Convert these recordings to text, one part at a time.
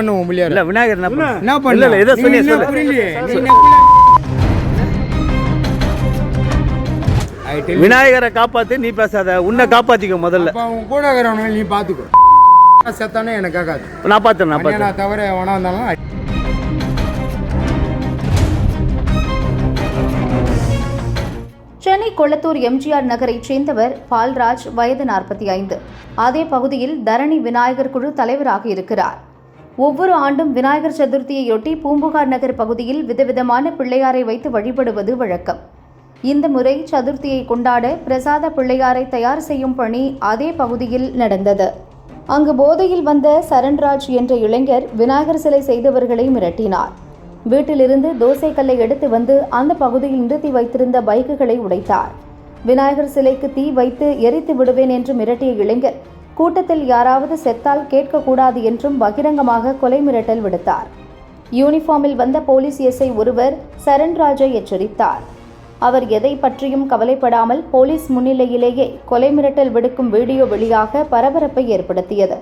பண்ணுவோம் பிள்ளையார்? இல்ல விநாயகர் என்ன பண்ண என்ன இல்ல இல்ல ஏதோ பண்ண சொன்னீங்க நீ என்ன சொல்லு புரியலையே. விநாயகரை காப்பாத்து நீ பேசாத. உன்னை காப்பாத்திக்க முதல்ல. அப்ப அவன் கூட இருக்கிறவனை நீ பாத்துக்கோ. செத்தானே எனக்கு கேட்காது நான் பாத்துறேன் நான் நான் தவிர எவனா இருந்தாலும் சென்னை கொளத்தூர் எம்ஜிஆர் நகரைச் சேர்ந்தவர் பால்ராஜ் வயது நாற்பத்தி ஐந்து. அதே பகுதியில் தரணி விநாயகர் குழு தலைவராக இருக்கிறார். ஒவ்வொரு ஆண்டும் விநாயகர் சதுர்த்தியையொட்டி பூம்புகார் நகர் பகுதியில் விதவிதமான பிள்ளையாரை வைத்து வழிபடுவது வழக்கம். இந்த முறை சதுர்த்தியை கொண்டாட பிரசாத பிள்ளையாரை தயார் செய்யும் பணி அதே பகுதியில் நடந்தது. அங்கு போதையில் வந்த சரண்ராஜ் என்ற இளைஞர் விநாயகர் சிலை செய்தவர்களை மிரட்டினார். வீட்டிலிருந்து தோசை கல்லை எடுத்து வந்து அந்த பகுதியில் நிறுத்தி வைத்திருந்த பைக்குகளை உடைத்தார். விநாயகர் சிலைக்கு தீ வைத்து எரித்து விடுவேன் என்று மிரட்டிய இளைஞர் கூட்டத்தில் யாராவது செத்தால் கேட்கக்கூடாது என்றும் பகிரங்கமாக கொலை மிரட்டல் விடுத்தார். யூனிஃபார்மில் வந்த போலீஸ் எஸ்ஐ ஒருவர் சரண்ராஜை எச்சரித்தார். அவர் எதை பற்றியும் கவலைப்படாமல் போலீஸ் முன்னிலையிலேயே கொலை மிரட்டல் விடுக்கும் வீடியோ வெளியாக பரபரப்பை ஏற்படுத்தியது.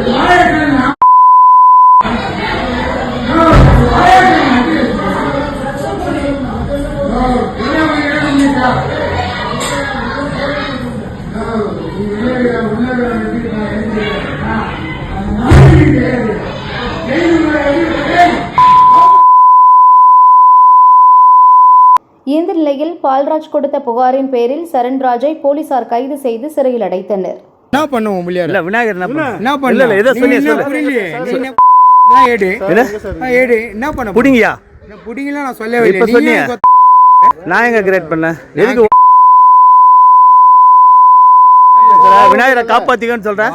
இந்த நிலையில் பால்ராஜ் கொடுத்த புகாரின் பேரில் சரண்ராஜை போலீசார் கைது செய்து சிறையில் அடைத்தனர். என்ன பண்ணுவோம் பிள்ளையார்? இல்ல விநாயகர் என்ன பண்ண என்ன இல்ல இல்ல பண்ண ஏதோ நீ சொன்னீங்க என்ன சொல்லு. நீ என்ன ஏடு. ஏடு. பண்ண புடிங்கயா? புடிங்கலாம் நான் சொல்லவே இல்லை கொத்த- நான் எங்க கிரேட் பண்ணேன் எதுக்கு விநாயகரை காப்பாத்திக்கன்னு சொல்றேன்?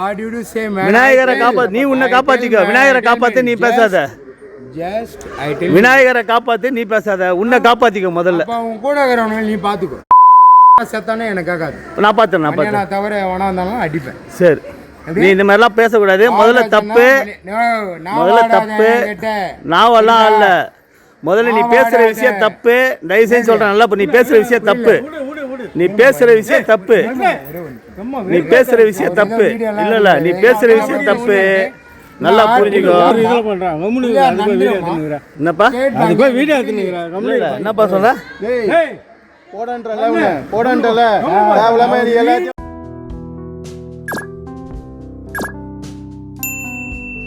விநாயகரை காப்பாத்து நீ. உன்னை காப்பாத்திக்க. விநாயகரை காப்பாத்து. நீ பேசாத. விநாயகரை காப்பாத்து நீ பேசாத. உன்னை காப்பாத்திக்க முதல்ல. அப்ப அவன் கூட இருக்கிறவனை நீ பாத்துக்கோ. செத்தானே எனக்கு கேட்காது நான் பாத்துறேன் நான் நான் தவிர எவனா இருந்தாலும் அடிப்பேன். சரி. நீ இந்த மாதிரிலாம் பேசக்கூடாது. முதல்ல தப்பு. முதல்ல தப்பு. நாவெல்லாம் அல்ல முதல்ல நீ பேசுற விஷயம் தப்பு. தயவு செஞ்சு சொல்றேன் நல்லா இப்ப நீ பேசுற விஷயம் தப்பு. நீ பேசுற விஷயம் தப்பு. நீ பேசுற விஷயம் தப்பு. இல்ல இல்ல. நீ பேசுற விஷயம் தப்பு. நல்லா புரிஞ்சுக்கோ. என்னப்பா? வீடியோ என்னப்பா சொல்ற? போடன்றல போடன்றல. எல்லாத்தையும்